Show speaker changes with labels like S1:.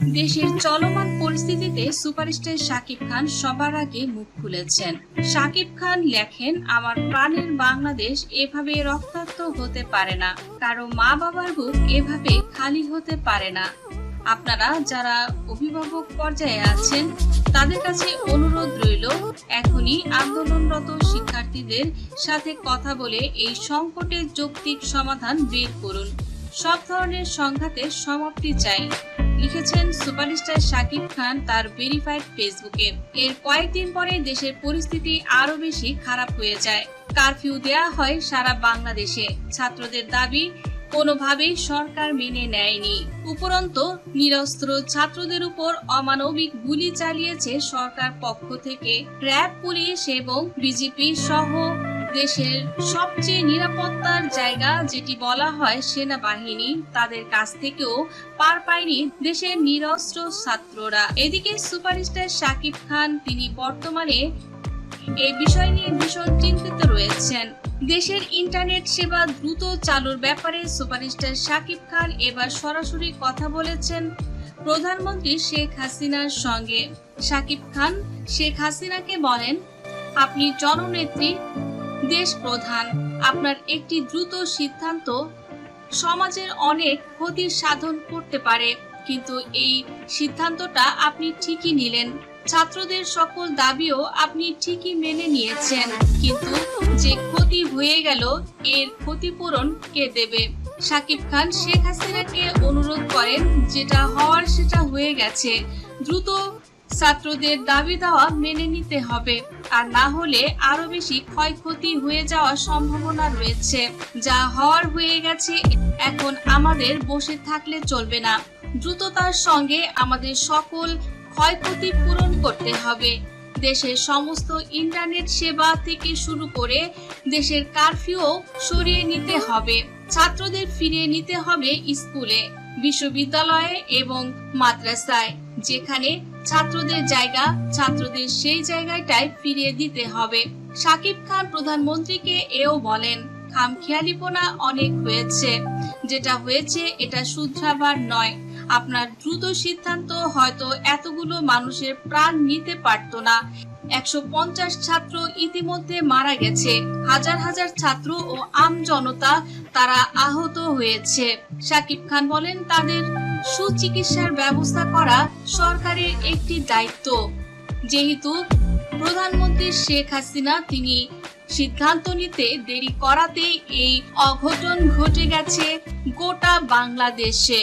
S1: দেশের চলমান পরিস্থিতিতে সুপারস্টার শাকিব খান সবার আগে মুখ খুলেছেন। শাকিব খান লেখেন, আমার প্রাণের বাংলাদেশ এভাবে রক্তাক্ত হতে পারে না। কারও মা বাবার বুক এভাবে খালি হতে পারে না। আপনারা যারা অভিভাবক পর্যায়ে আছেন, তাদের কাছে অনুরোধ রইল, এখনই আন্দোলনরত শিক্ষার্থীদের সাথে কথা বলে এই সংকটের যৌক্তিক সমাধান বের করুন। সব ধরনের সংঘাতের সমাপ্তি চাই। লিখেছেন সুপারস্টার শাকিব খান তার ভেরিফাইড ফেসবুকে। এর কয়েকদিন পরে দেশের পরিস্থিতি আরও বেশি খারাপ হয়ে যায়। কারফিউ দেয়া হয় সারা বাংলাদেশে। ছাত্রদের দাবি, কোনোভাবেই সরকার মেনে নেয়নি। উপরন্ত, নিরস্ত্র ছাত্রদের উপর অমানবিক গুলি চালিয়েছে সরকার পক্ষ থেকে। র্যাব, পুলিশ এবং বিজেপি সহ দেশের সবচেয়ে নিরাপত্তার জায়গা যেটি বলা হয় সেনাবাহিনী, তাদের কাছ থেকেও পার পায়নি দেশের নিরস্ত্র ছাত্ররা। এদিকে সুপারস্টার শাকিব খান তিনি বর্তমানে এই বিষয় নিয়ে ভীষণ চিন্তিত রয়েছেন। দেশের ইন্টারনেট সেবা দ্রুত চালুর ব্যাপারে সুপারস্টার শাকিব খান এবার সরাসরি কথা বলেছেন প্রধানমন্ত্রী শেখ হাসিনার সঙ্গে। শাকিব খান, শেখ হাসিনাকে বলেন, আপনি জননেত্রী দেশ প্রধান আপনার একটি দ্রুত সিদ্ধান্ত সমাজের অনেক ক্ষতির সাধন করতে পারে। কিন্তু এই সিদ্ধান্তটা আপনি ঠিকই নিলেন। ছাত্রদের সকল দাবিও আপনি ঠিকই মেনে নিয়েছেন। কিন্তু যে ক্ষতি হয়ে গেল, এর ক্ষতিপূরণ কে দেবে? সাকিব খান, শেখ হাসিনাকে অনুরোধ করেন, যেটা হওয়ার সেটা হয়ে গেছে। দ্রুত ছাত্রদের দাবি দেওয়া মেনে নিতে হবে। আর না হলে আরও বেশি ক্ষয়ক্ষতি হয়ে যাওয়ার সম্ভাবনা রয়েছে। যা হওয়ার হয়ে গেছে, এখন আমাদের বসে থাকলে চলবে না। দ্রুততার সঙ্গে আমাদের সকল ক্ষয়ক্ষতি পূরণ করতে হবে। দেশের সমস্ত ইন্টারনেট সেবা থেকে শুরু করে দেশের কারফিউ সরিয়ে নিতে হবে। ছাত্রদের ফিরিয়ে নিতে হবে স্কুলে, বিশ্ববিদ্যালয়ে এবং মাদ্রাসায়। যেখানে ছাত্রদের জায়গা, ছাত্রদের সেই জায়গাটায় ফিরিয়ে দিতে হবে। সাকিব খান প্রধানমন্ত্রীকে এও বলেন খামখেয়ালিপনা অনেক হয়েছে। যেটা হয়েছে এটা শুধরাবার নয়। আপনার দ্রুত সিদ্ধান্ত হয়তো এতগুলো মানুষের প্রাণ নিতে পারত না। একশো পঞ্চাশ ছাত্র ইতিমধ্যে মারা গেছে। হাজার হাজার ছাত্র ও আম জনতা তারা আহত হয়েছে। সাকিব খান বলেন, তাদের সুচিকিৎসার ব্যবস্থা করা সরকারের একটি দায়িত্ব। যেহেতু প্রধানমন্ত্রী শেখ হাসিনা, তিনি সিদ্ধান্ত নিতে দেরি করাতেই এই অঘটন ঘটে গেছে গোটা বাংলাদেশে।